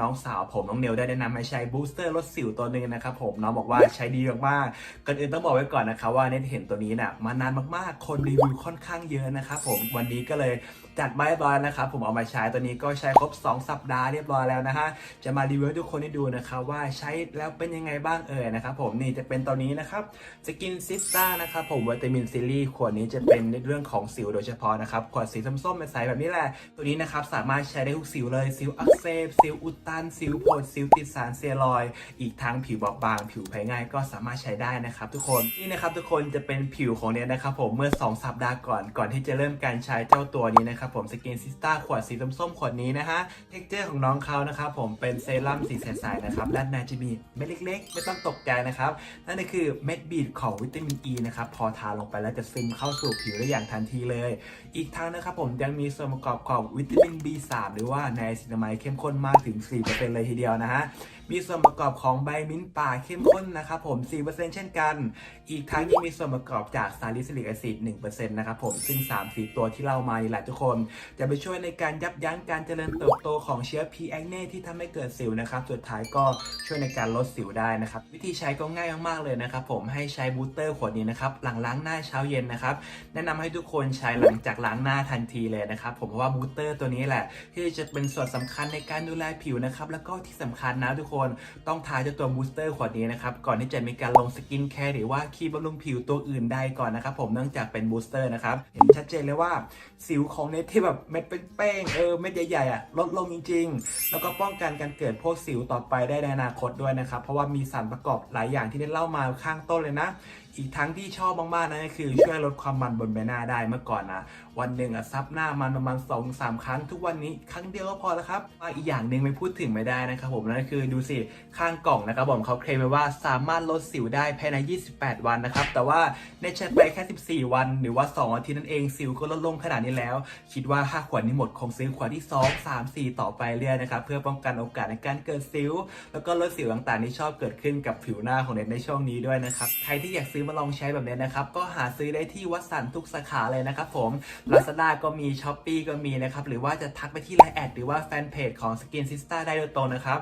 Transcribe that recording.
น้องสาวผมน้องเนลได้แนะนำให้ใช้บูสเตอร์ลดสิวตัวหนึ่งนะครับผมน้องบอกว่าใช้ดีมากๆก่อนอื่นต้องบอกไว้ก่อนนะครับว่าเน็ตเห็นตัวนี้น่ะมานานมากๆ คนรีวิวค่อนข้างเยอะนะครับผมวันนี้ก็เลยจัดมาเรียบร้อยนะครับผมเอามาใช้ตัวนี้ก็ใช้ครบ 2 สัปดาห์เรียบร้อยแล้วนะฮะจะมารีวิวทุกคนได้ดูนะครับว่าใช้แล้วเป็นยังไงบ้างเอ่ยนะครับผมนี่จะเป็นตัวนี้นะครับสกินซิสตานะครับผมวิตามินซีรีส์ขวดนี้จะเป็นในเรื่องของสิวโดยเฉพาะนะครับขวดสีส้มๆใสแบบนี้แหละตัวนี้นะครับสามารถใช้ได้ทุกสิวเลยสิวอักเสบสิวอุดตนสิวโผดสิวติดสารเซียรอย อีกทั้งผิวบอบบาง ผิวแพ้ง่ายก็สามารถใช้ได้นะครับทุกคนนี่นะครับทุกคนจะเป็นผิวของเนี่ยนะครับผมเมื่อ 2 สัปดาห์ก่อนก่อนที่จะเริ่มการใช้เจ้าตัวนี้นะครับผมสกินซิสตาขวดสีส้มๆขวดนี้นะฮะเท็กเจอร์ของน้องเขานะครับผมเป็นเซรั่มสีใสๆนะครับด้านในจะมีเม็ดเล็กๆ ไม่ต้องตกใจนะครับนั่นก็คือเม็ดบีดของวิตามินอ e ีนะครับพอทาลงไปแล้วจะซึมเข้าสู่ผิวได้อย่างทันทีเลย อีกทั้งนะครับผมยังมีส่วนประกอบของวิตามิน B3 หรือว่าในซินามายเข้มข้นมากถึง4เลยทีเดียวนะฮะ มีส่วนประกอบของใบมิ้นท์ป่าเข้มข้นนะครับผม 4%เช่นกัน อีกทั้งยังมีส่วนประกอบจากซาลิซิลิกแอซิด 1%นะครับผม ซึ่ง 3 4 ตัวที่เรามานี่แหละทุกคน จะไปช่วยในการยับยั้งการเจริญเติบโตของเชื้อ P. acne ที่ทำให้เกิดสิวนะครับ สุดท้ายก็ช่วยในการลดสิวได้นะครับ วิธีใช้ก็ง่ายมากๆเลยนะครับผม ให้ใช้บูสเตอร์ขวดนี้นะครับหลังล้างหน้าเช้าเย็นนะครับ แนะนำให้ทุกคนใช้หลังจากล้างหน้าทันทีเลยนะครับผมเพราะว่าบูสเตอร์ตัวนี้แหละ ที่จะเป็นส่วนสำคัญในการดูแลผิวนะครับ แล้วก็ที่สำคัญนะทุกคนต้องทาเจ้าตัวบูสเตอร์ขวดนี้นะครับ ก่อนที่จะมีการลงสกินแคร์หรือว่าครีมบำรุงผิวตัวอื่นใดก่อนนะครับ ผมเนื่องจากเป็นบูสเตอร์นะครับ เห็นชัดเจนเลยว่าสิวของเนทที่แบบเม็ดเป็นแป้งเออเม็ดใหญ่ๆอะลดลงจริง ๆ แล้วก็ป้องกันการเกิดพวกสิวต่อไปได้ในอนาคตด้วยนะครับ เพราะว่ามีสารประกอบหลายอย่างที่ได้เล่ามาข้างต้นเลยนะ อีกทั้งที่ชอบมากๆนั่นก็คือช่วยลดความมันบนใบหน้าได้เมื่อก่อนนะวันหนึ่งอะซับหน้ามันประมาณ2อสครั้ง ทุกวันนี้ครั้งเดียวก็พอแล้วครับอีกอย่างหนึ่งไม่พูดถึงไม่ได้นะครับผมนั่นคือดูสข้างกล่องนะครับผมเขาเคลมไว้ว่าสามารถลดสิวได้ภายใน 28 วันนะครับ แต่ว่าในใช้ไปแค่ 14 วัน หรือว่า 2 อาทิตย์นั่นเองสิวก็ลดลงขนาดนี้แล้ว คิดว่าถ้าขวดนี้หมดคงซื้อขวดที่ 2 3 4 ต่อไปเรื่อยนะครับ เพื่อป้องกันโอกาสในการเกิดสิว แล้วก็ลดสิวต่างๆที่ชอบเกิดขึ้นกับผิวหน้าของเน็ตในช่วงนี้ด้วยนะครับใครที่อยากซื้อมาลองใช้แบบนี้นะครับก็หาซื้อได้ที่วัสันทุกสาขาเลยนะครับผม Lazada ก็มี s h อ p e e ก็มีนะครับหรือว่าจะทักไปที่ไลน์แอดหรือว่าแฟนเพจของ Skin Sister ได้โดยตรงนะครับ